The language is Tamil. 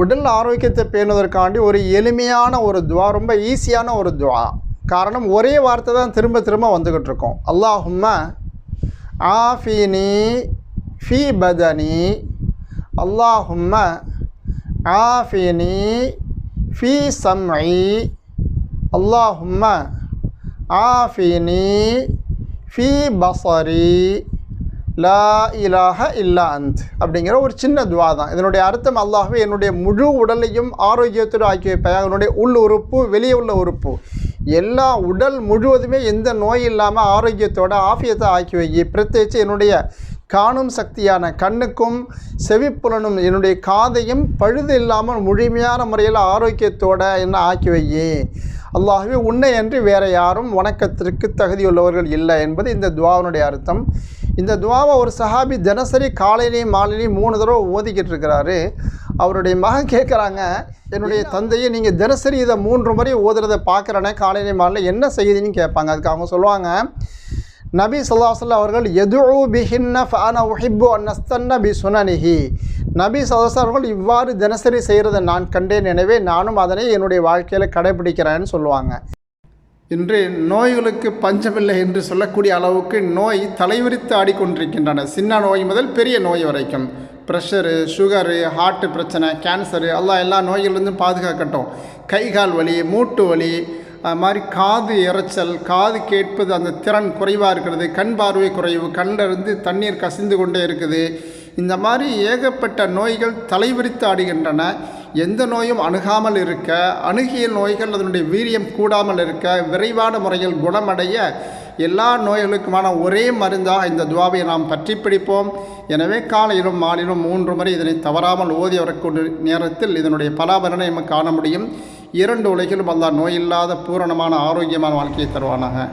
உடல் ஆரோக்கியத்தை பேணுவதற்காண்டி ஒரு எளிமையான ஒரு துவா ரொம்ப ஈஸியான ஒரு துவா. காரணம் ஒரே வார்த்தை தான் திரும்ப திரும்ப வந்துக்கிட்டு இருக்கோம். அல்லாஹும்ம ஆஃபினி ஃபி பதனி. அல்லாஹும்ம ஆஃபினி ஃபி சம்ஐ அல்லாஹும்ம ஆஃபினி ஃபி பசரி லா இலாஹ இல்லா அந்த் அப்படிங்கிற ஒரு சின்ன துவா தான். இதனுடைய அர்த்தம் அல்லாஹ்வே என்னுடைய முழு உடலையும் ஆரோக்கியத்தோடு ஆக்கி வைப்பாயாக. என்னுடைய உள் உறுப்பு வெளியே உள்ள உறுப்பு. எல்லா உடல் முழுவதுமே எந்த நோய் இல்லாமல் ஆரோக்கியத்தோட ஆஃபியத்தை ஆக்கி வை பிரத்யேகிச்சு என்னுடைய காணும் சக்தியான கண்ணுக்கும் செவிப்புலனும் என்னுடைய காதையும் பழுது இல்லாமல் முழுமையான முறையில் ஆரோக்கியத்தோடு என்ன ஆக்கி வையே அல்லாஹ்வே உன்னை அன்றி வேறு யாரும் வணக்கத்திற்கு தகுதியுள்ளவர்கள் இல்லை என்பது இந்த துவாவினுடைய அர்த்தம். இந்த துவாவை ஒரு சஹாபி தினசரி காலையிலையும் மாலையிலையும் மூணு தடவை ஓதிக்கிட்டு இருக்கிறாரு. அவருடைய மகன் கேட்குறாங்க என்னுடைய தந்தையை நீங்கள் தினசரி இதை மூன்று முறை ஓதுறதை பார்க்குறேனே காலையிலையும் மாலையில் என்ன செய்யுதுன்னு கேட்பாங்க. அதுக்கு அவங்க சொல்லுவாங்க நபி சல்லாஹல்ல அவர்கள் எது பிஹின்ன ஃபன உஹிப்பு அன்னஸ்தன்ன பி சுனனிஹி. நபி சல்லாஸ் அவர்கள் இவ்வாறு தினசரி செய்கிறதை நான் கண்டேன் எனவே நானும் அதனை என்னுடைய வாழ்க்கையில் கடைபிடிக்கிறேன்னு சொல்லுவாங்க. இன்று நோய்களுக்கு பஞ்சமில்லை என்று சொல்லக்கூடிய அளவுக்கு நோய் தலைவிரித்து ஆடிக்கொண்டிருக்கின்றன. சின்ன நோய் முதல் பெரிய நோய் வரைக்கும். ப்ரெஷரு சுகரு ஹார்ட்டு பிரச்சனை கேன்சரு எல்லாம் எல்லா நோய்கள்லேருந்தும் பாதுகாக்கட்டும். கை கால் வலி மூட்டு வலி அது மாதிரி காது இறைச்சல் காது கேட்பது அந்த திறன் குறைவாக இருக்கிறது. கண் பார்வை குறைவு கண்ணிலிருந்து தண்ணீர் கசிந்து கொண்டே இருக்குது. இந்த மாதிரி ஏகப்பட்ட நோய்கள் தலைவிரித்து ஆடுகின்றன. எந்த நோயும் அணுகாமல் இருக்க அணுகிய நோய்கள் அதனுடைய வீரியம் கூடாமல் இருக்க விரைவான முறையில் குணமடைய எல்லா நோய்களுக்குமான ஒரே மருந்தாக இந்த துவாவை நாம் பற்றி பிடிப்போம். எனவே காலையிலும் மாலையிலும் மூன்று முறை இதனை தவறாமல் ஓதி வரக்கூடிய நேரத்தில் இதனுடைய பலாபலனை நம்ம காண முடியும். இரண்டு உலகிலும் அல்லா நோயில்லாத பூரணமான ஆரோக்கியமான வாழ்க்கையை தருவானாக.